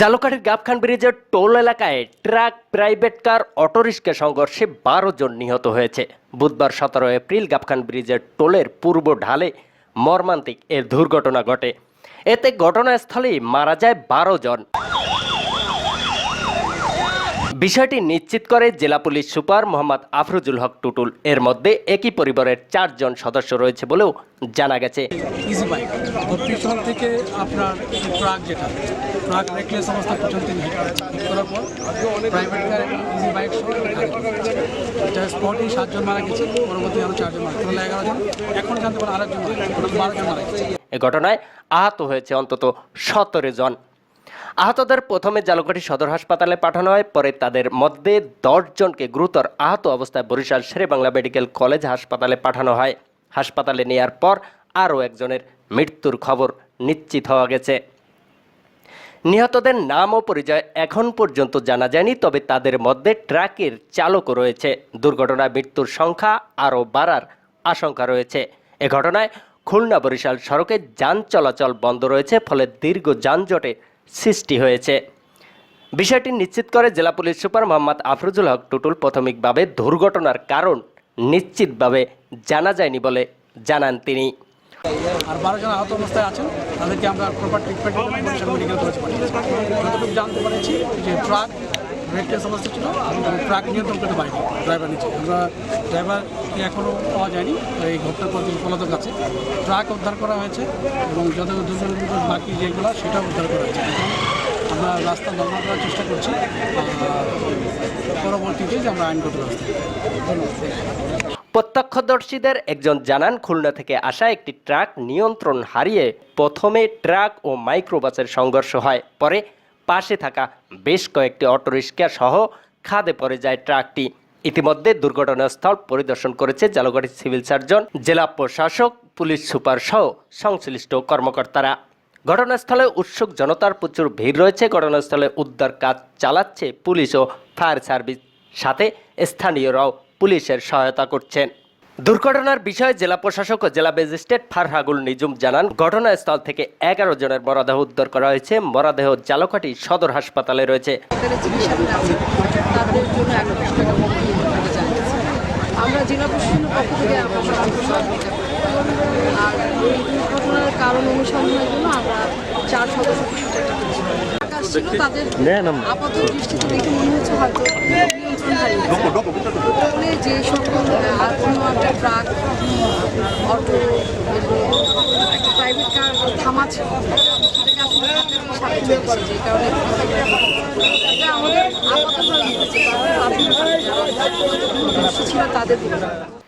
জালুকাঠির গাবখান ব্রিজের টোল এলাকায় truck, private car autorickshaw সংঘর্ষে বারো জন নিহত হয়েছে। বুধবার সতেরো এপ্রিল গাবখান ব্রিজের টোলের পূর্ব ঢালে মর্মান্তিক এ দুর্ঘটনা ঘটে। এতে ঘটনাস্থলেই মারা যায় বারো জন। বিষয়টি নিশ্চিত করে জেলা পুলিশ সুপার মোহাম্মদ আফরুজুল হক টুটুল। এর মধ্যে একই পরিবারের চারজন সদস্য রয়েছে বলেও জানা গেছে। ইজি বাইক পিছন থেকে আপনার ট্রাক যেটা ট্রাক রেকলেস অবস্থা পিছন থেকে হিট করার পর প্রাইভেট কার ইজি বাইক। এটা সাতজন মারা গেছে পরবর্তী আরও চারজন মারা এগারো জন এখন জানতে পারেন আরেকজন মারা গেছে। এ ঘটনায় আহত হয়েছে অন্তত সতেরো জন। আহতদের প্রথমে জালুকাঠি সদর হাসপাতালে পাঠানো হয়, পরে তাদের মধ্যে দশ জনকে গুরুতর আহত অবস্থায় বরিশাল শেরেবাংলা মেডিকেল কলেজ হাসপাতালে পাঠানো হয়। হাসপাতালে নেয়ার পর আরও একজনের মৃত্যুর খবর নিশ্চিত হওয়া গেছে। নিহতদের নাম ও পরিচয় এখন পর্যন্ত জানা যায়নি, তবে তাদের মধ্যে ট্রাকের চালকও রয়েছে। দুর্ঘটনায় মৃত্যুর সংখ্যা আরও বাড়ার আশঙ্কা রয়েছে। এ ঘটনায় খুলনা বরিশাল সড়কে যান চলাচল বন্ধ রয়েছে, ফলে দীর্ঘ যানজটে সৃষ্টি হয়েছে। বিষয়টি নিশ্চিত করে জেলা পুলিশ সুপার মোহাম্মদ আফরুজুল হক টুটুল প্রাথমিকভাবে দুর্ঘটনার কারণ নিশ্চিতভাবে জানা যায়নি বলে জানান তিনি। আর বারো জন আহত অবস্থায় আছেন, তাদেরকে আমরা প্রপার ট্রিটমেন্ট মেডিকেল কলেজ পাঠিয়েছি। যতটুকু জানতে পারছি যে ট্রাক রেকলেস অবস্থা ছিল ট্রাক নিয়ন্ত্রণ করতে পারিনি ড্রাইভার নিচে। আমরা ড্রাইভারকে এখনও পাওয়া যায়নি এই ঘটনা প্রতি পলাতক আছে। ট্রাক উদ্ধার করা হয়েছে এবং যত দুজন বাকি যেগুলো সেটাও উদ্ধার করা হয়েছে। আমরা রাস্তা নর্মাল করার চেষ্টা করছি পরবর্তীতে যে আমরা আইনগত প্রত্যক্ষদর্শীদের একজন জানান, খুলনা থেকে আসা একটি ট্রাক নিয়ন্ত্রণ হারিয়ে প্রথমে ট্রাক ও মাইক্রোবাসের সংঘর্ষ হয়, পরে পাশে থাকা বেশ কয়েকটি অটোরিক্সা সহ খাদে পড়ে যায় ট্রাকটি। ইতিমধ্যে দুর্ঘটনাস্থল পরিদর্শন করেছে জালুকাঠি সিভিল সার্জন, জেলা প্রশাসক, পুলিশ সুপার সহ সংশ্লিষ্ট কর্মকর্তারা। ঘটনাস্থলে উৎসুক জনতার প্রচুর ভিড় রয়েছে। ঘটনাস্থলে উদ্ধার কাজ চালাচ্ছে পুলিশ ও ফায়ার সার্ভিস। সাথে স্থানীয়রাও পুলিশের সহায়তা করছেন। দুর্ঘটনার বিষয়ে জেলা প্রশাসক ও জেলা ম্যাজিস্ট্রেট ফারহাগুল নিজুম জানান, ঘটনাস্থল থেকে এগারো জনের মরদেহ উদ্ধার করা হয়েছে। মরদেহ জালকাঠি সদর হাসপাতালে রয়েছে। আমরা জেলা প্রশাসনের পক্ষ থেকে আর দুর্ঘটনার কারণ অনুসন্ধানের জন্য আমরা চার সদস্য তাদের আপাত দৃষ্টিতে দেখে মনে হচ্ছে হয়তো নিয়ন্ত্রণ ট্রাক অটো একটা প্রাইভেট কার থামা ছিল যে কারণে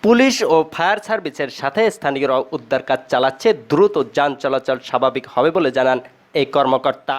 পুলিশ ও ফায়ার সার্ভিসের সাথে স্থানীয়রা উদ্ধার কাজ চালাচ্ছে দ্রুত যান চলাচল স্বাভাবিক হবে বলে জানান এই কর্মকর্তা।